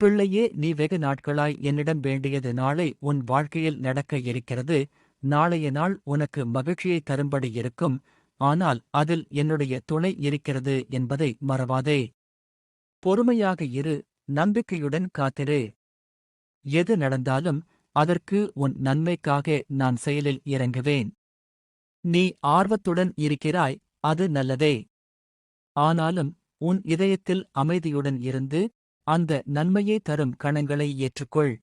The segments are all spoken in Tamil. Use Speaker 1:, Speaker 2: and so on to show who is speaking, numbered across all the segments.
Speaker 1: பிள்ளையே நீ வெகு நாட்களாய் என்னிடம் வேண்டியது நாளை உன் வாழ்க்கையில் நடக்க இருக்கிறது. நாளைய நாள் உனக்கு மகிழ்ச்சியை தரும்படி இருக்கும். ஆனால் அதில் என்னுடைய துணை இருக்கிறது என்பதை மறவாதே. பொறுமையாக இரு நம்பிக்கையுடன் காத்திரு. எது நடந்தாலும் அதற்கு உன் நன்மைக்காக நான் செயலில் இறங்குவேன். நீ ஆர்வத்துடன் இருக்கிறாய் அது நல்லதே. ஆனாலும் உன் இதயத்தில் அமைதியுடன் இருந்து அந்த நன்மையே தரும் கணங்களை ஏற்றுக்கொள்.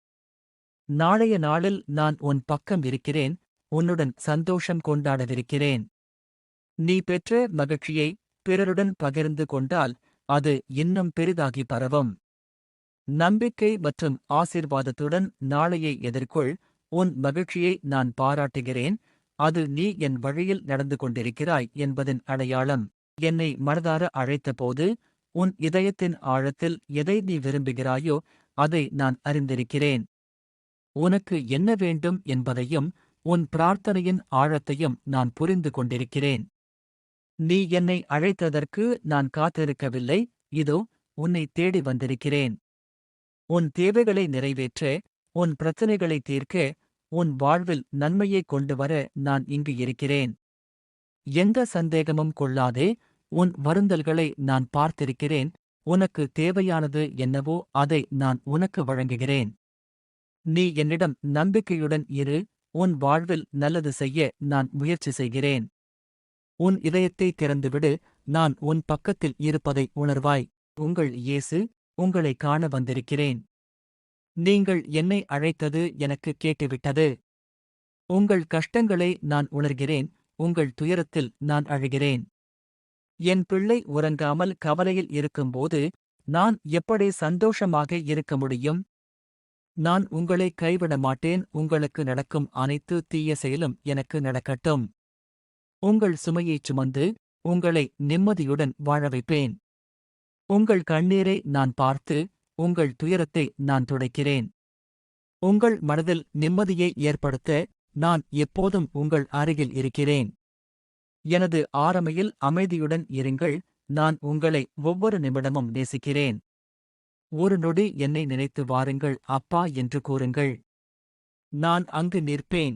Speaker 1: நாளைய நாளில் நான் உன் பக்கம் இருக்கிறேன் உன்னுடன் சந்தோஷம் கொண்டாடவிருக்கிறேன். நீ பெற்ற மகிழ்ச்சியை பிறருடன் பகிர்ந்து கொண்டால் அது இன்னும் பெரிதாகி பரவும். நம்பிக்கை மற்றும் ஆசீர்வாதத்துடன் நாளையை எதிர்கொள் உன் மகிழ்ச்சியை நான் பாராட்டுகிறேன் அது நீ என் வழியில் நடந்து கொண்டிருக்கிறாய் என்பதன் அடையாளம். என்னை மனதார அழைத்தபோது உன் இதயத்தின் ஆழத்தில் எதை நீ விரும்புகிறாயோ அதை நான் அறிந்திருக்கிறேன். உனக்கு என்ன வேண்டும் என்பதையும் உன் பிரார்த்தனையின் ஆழத்தையும் நான் புரிந்து கொண்டிருக்கிறேன். நீ என்னை அழைத்ததற்கு நான் காத்திருக்கவில்லை இதோ உன்னை தேடி வந்திருக்கிறேன். உன் தேவைகளை நிறைவேற்ற உன் பிரச்சனைகளை தீர்க்க உன் வாழ்வில் நன்மையை கொண்டு வர நான் இங்கு இருக்கிறேன். எந்த சந்தேகமும் கொள்ளாதே உன் வருந்தல்களை நான் பார்த்திருக்கிறேன். உனக்கு தேவையானது என்னவோ அதை நான் உனக்கு வழங்குகிறேன். நீ என்னிடம் நம்பிக்கையுடன் இரு. உன் வாழ்வில் நல்லது செய்ய நான் முயற்சி செய்கிறேன். உன் இதயத்தை திறந்துவிடு. நான் உன் பக்கத்தில் இருப்பதை உணர்வாய். உங்கள் இயேசு உங்களை காண வந்திருக்கிறேன். நீங்கள் என்னை அழைத்தது எனக்கு கேட்டுவிட்டது. உங்கள் கஷ்டங்களை நான் உணர்கிறேன். உங்கள் துயரத்தில் நான் அழுகிறேன். என் பிள்ளை உறங்காமல் கவலையில் இருக்கும்போது நான் எப்படி சந்தோஷமாக இருக்க முடியும்? நான் உங்களை கைவிட மாட்டேன் உங்களுக்கு நடக்கும் அனைத்து தீய செயலும் எனக்கு நடக்கட்டும். உங்கள் சுமையைச் சுமந்து உங்களை நிம்மதியுடன் வாழ வைப்பேன். உங்கள் கண்ணீரை நான் பார்த்து உங்கள் துயரத்தை நான் துடைக்கிறேன். உங்கள் மனதில் நிம்மதியை ஏற்படுத்த நான் எப்போதும் உங்கள் அருகில் இருக்கிறேன். எனது ஆரமையில் அமைதியுடன் இருங்கள் நான் உங்களை ஒவ்வொரு நிமிடமும் நேசிக்கிறேன். ஒரு நொடி என்னை நினைத்து வாருங்கள் அப்பா என்று கூறுங்கள். நான் அங்கு நிற்பேன்.